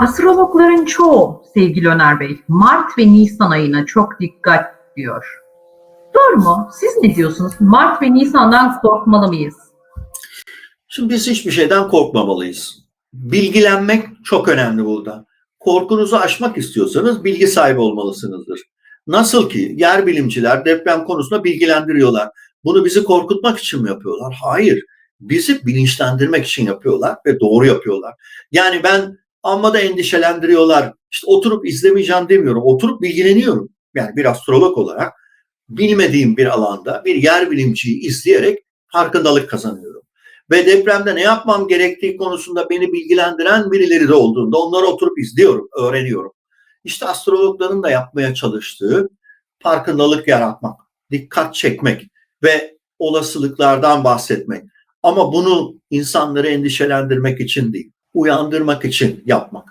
Astrologların çoğu sevgili Öner Bey Mart ve Nisan ayına çok dikkat diyor. Doğru mu? Siz ne diyorsunuz? Mart ve Nisan'dan korkmalı mıyız? Şimdi biz hiçbir şeyden korkmamalıyız. Bilgilenmek çok önemli burada. Korkunuzu aşmak istiyorsanız bilgi sahibi olmalısınızdır. Nasıl ki yer bilimciler deprem konusunda bilgilendiriyorlar. Bunu bizi korkutmak için mi yapıyorlar? Hayır. Bizi bilinçlendirmek için yapıyorlar ve doğru yapıyorlar. Yani ben amma da endişelendiriyorlar. İşte oturup izlemeyeceğim demiyorum. Oturup bilgileniyorum. Yani bir astrolog olarak bilmediğim bir alanda bir yer bilimciyi izleyerek farkındalık kazanıyorum ve depremde ne yapmam gerektiği konusunda beni bilgilendiren birileri de olduğunda onları oturup izliyorum, öğreniyorum. İşte astrologların da yapmaya çalıştığı farkındalık yaratmak, dikkat çekmek ve olasılıklardan bahsetmek. Ama bunu insanları endişelendirmek için değil, uyandırmak için yapmak.